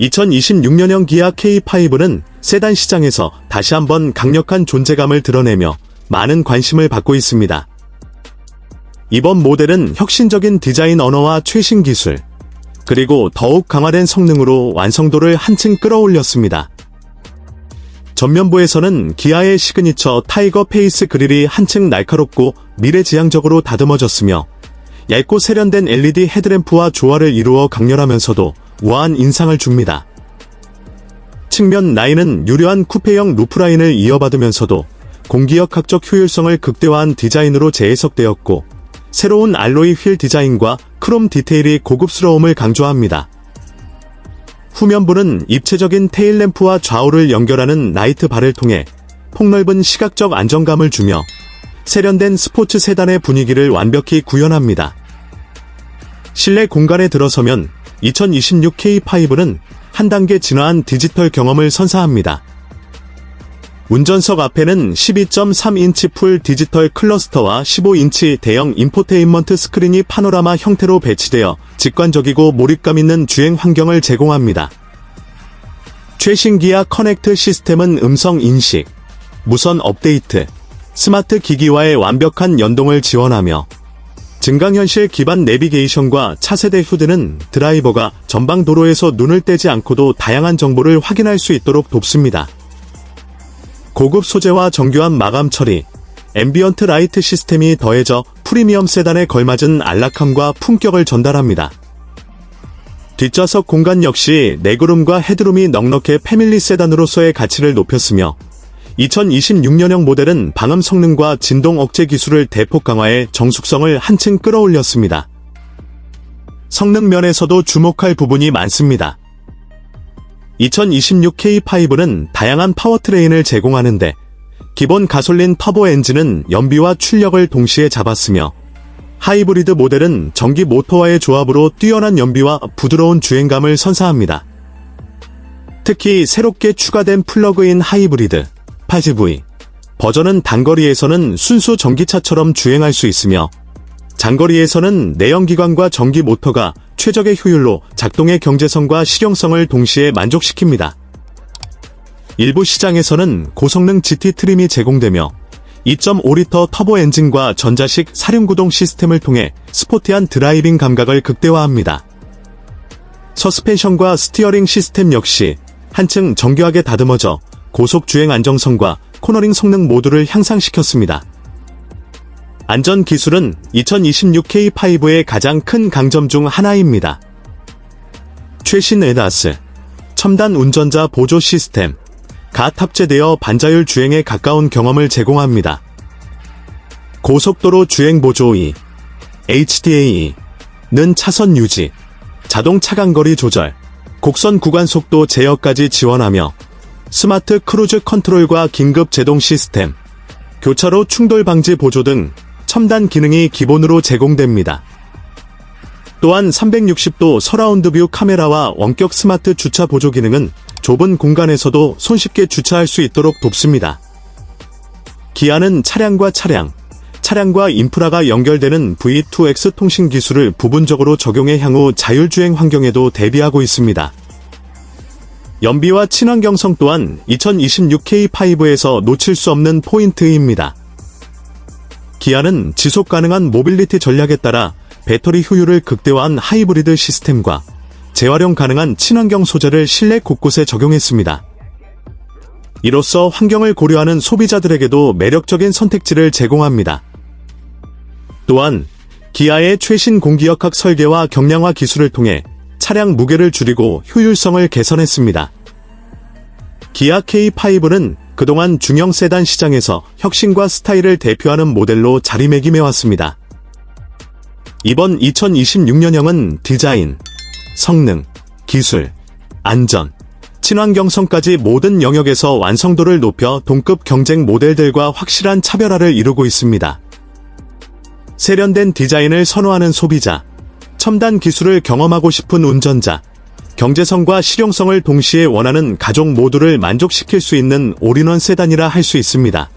2026년형 기아 K5는 세단 시장에서 다시 한번 강력한 존재감을 드러내며 많은 관심을 받고 있습니다. 이번 모델은 혁신적인 디자인 언어와 최신 기술, 그리고 더욱 강화된 성능으로 완성도를 한층 끌어올렸습니다. 전면부에서는 기아의 시그니처 타이거 페이스 그릴이 한층 날카롭고 미래지향적으로 다듬어졌으며 얇고 세련된 LED 헤드램프와 조화를 이루어 강렬하면서도 우아한 인상을 줍니다. 측면 라인은 유려한 쿠페형 루프라인을 이어받으면서도 공기역 학적 효율성을 극대화한 디자인으로 재해석되었고 새로운 알로이 휠 디자인과 크롬 디테일이 고급스러움을 강조합니다. 후면부는 입체적인 테일램프와 좌우를 연결하는 라이트 바를 통해 폭넓은 시각적 안정감을 주며 세련된 스포츠 세단의 분위기를 완벽히 구현합니다. 실내 공간에 들어서면 2026 K5는 한 단계 진화한 디지털 경험을 선사합니다. 운전석 앞에는 12.3인치 풀 디지털 클러스터와 15인치 대형 인포테인먼트 스크린이 파노라마 형태로 배치되어 직관적이고 몰입감 있는 주행 환경을 제공합니다. 최신 기아 커넥트 시스템은 음성 인식, 무선 업데이트, 스마트 기기와의 완벽한 연동을 지원하며 증강현실 기반 내비게이션과 차세대 후드는 드라이버가 전방 도로에서 눈을 떼지 않고도 다양한 정보를 확인할 수 있도록 돕습니다. 고급 소재와 정교한 마감 처리, 앰비언트 라이트 시스템이 더해져 프리미엄 세단에 걸맞은 안락함과 품격을 전달합니다. 뒷좌석 공간 역시 내구름과 헤드룸이 넉넉해 패밀리 세단으로서의 가치를 높였으며 2026년형 모델은 방음 성능과 진동 억제 기술을 대폭 강화해 정숙성을 한층 끌어올렸습니다. 성능 면에서도 주목할 부분이 많습니다. 2026 K5는 다양한 파워트레인을 제공하는데 기본 가솔린 터보 엔진은 연비와 출력을 동시에 잡았으며 하이브리드 모델은 전기 모터와의 조합으로 뛰어난 연비와 부드러운 주행감을 선사합니다. 특히 새롭게 추가된 플러그인 하이브리드 8GV 버전은 단거리에서는 순수 전기차처럼 주행할 수 있으며 장거리에서는 내연기관과 전기 모터가 최적의 효율로 작동의 경제성과 실용성을 동시에 만족시킵니다. 일부 시장에서는 고성능 GT 트림이 제공되며 2.5리터 터보 엔진과 전자식 사륜구동 시스템을 통해 스포티한 드라이빙 감각을 극대화합니다. 서스펜션과 스티어링 시스템 역시 한층 정교하게 다듬어져 고속 주행 안정성과 코너링 성능 모두를 향상시켰습니다. 안전 기술은 2026 K5의 가장 큰 강점 중 하나입니다. 최신 에다스, 첨단 운전자 보조 시스템, 가 탑재되어 반자율 주행에 가까운 경험을 제공합니다. 고속도로 주행 보조 2, HDA는 차선 유지, 자동 차간 거리 조절, 곡선 구간 속도 제어까지 지원하며 스마트 크루즈 컨트롤과 긴급 제동 시스템, 교차로 충돌 방지 보조 등 첨단 기능이 기본으로 제공됩니다. 또한 360도 서라운드 뷰 카메라와 원격 스마트 주차 보조 기능은 좁은 공간에서도 손쉽게 주차할 수 있도록 돕습니다. 기아는 차량과 차량, 차량과 인프라가 연결되는 V2X 통신 기술을 부분적으로 적용해 향후 자율주행 환경에도 대비하고 있습니다. 연비와 친환경성 또한 2026 K5에서 놓칠 수 없는 포인트입니다. 기아는 지속 가능한 모빌리티 전략에 따라 배터리 효율을 극대화한 하이브리드 시스템과 재활용 가능한 친환경 소재를 실내 곳곳에 적용했습니다. 이로써 환경을 고려하는 소비자들에게도 매력적인 선택지를 제공합니다. 또한 기아의 최신 공기역학 설계와 경량화 기술을 통해 차량 무게를 줄이고 효율성을 개선했습니다. 기아 K5는 그동안 중형 세단 시장에서 혁신과 스타일을 대표하는 모델로 자리매김해 왔습니다. 이번 2026년형은 디자인, 성능, 기술, 안전, 친환경성까지 모든 영역에서 완성도를 높여 동급 경쟁 모델들과 확실한 차별화를 이루고 있습니다. 세련된 디자인을 선호하는 소비자, 첨단 기술을 경험하고 싶은 운전자, 경제성과 실용성을 동시에 원하는 가족 모두를 만족시킬 수 있는 올인원 세단이라 할 수 있습니다.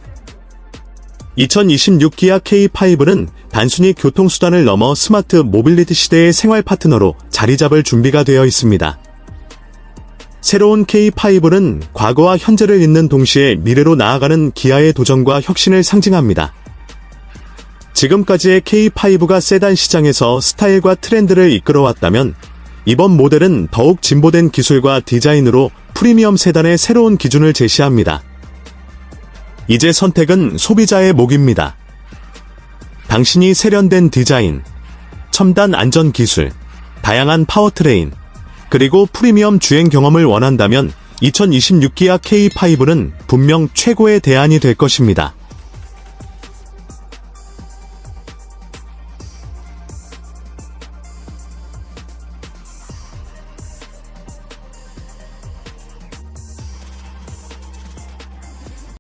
2026 기아 K5는 단순히 교통수단을 넘어 스마트 모빌리티 시대의 생활 파트너로 자리 잡을 준비가 되어 있습니다. 새로운 K5는 과거와 현재를 잇는 동시에 미래로 나아가는 기아의 도전과 혁신을 상징합니다. 지금까지의 K5가 세단 시장에서 스타일과 트렌드를 이끌어왔다면 이번 모델은 더욱 진보된 기술과 디자인으로 프리미엄 세단의 새로운 기준을 제시합니다. 이제 선택은 소비자의 목입니다. 당신이 세련된 디자인, 첨단 안전 기술, 다양한 파워트레인, 그리고 프리미엄 주행 경험을 원한다면 2026 기아 K5는 분명 최고의 대안이 될 것입니다.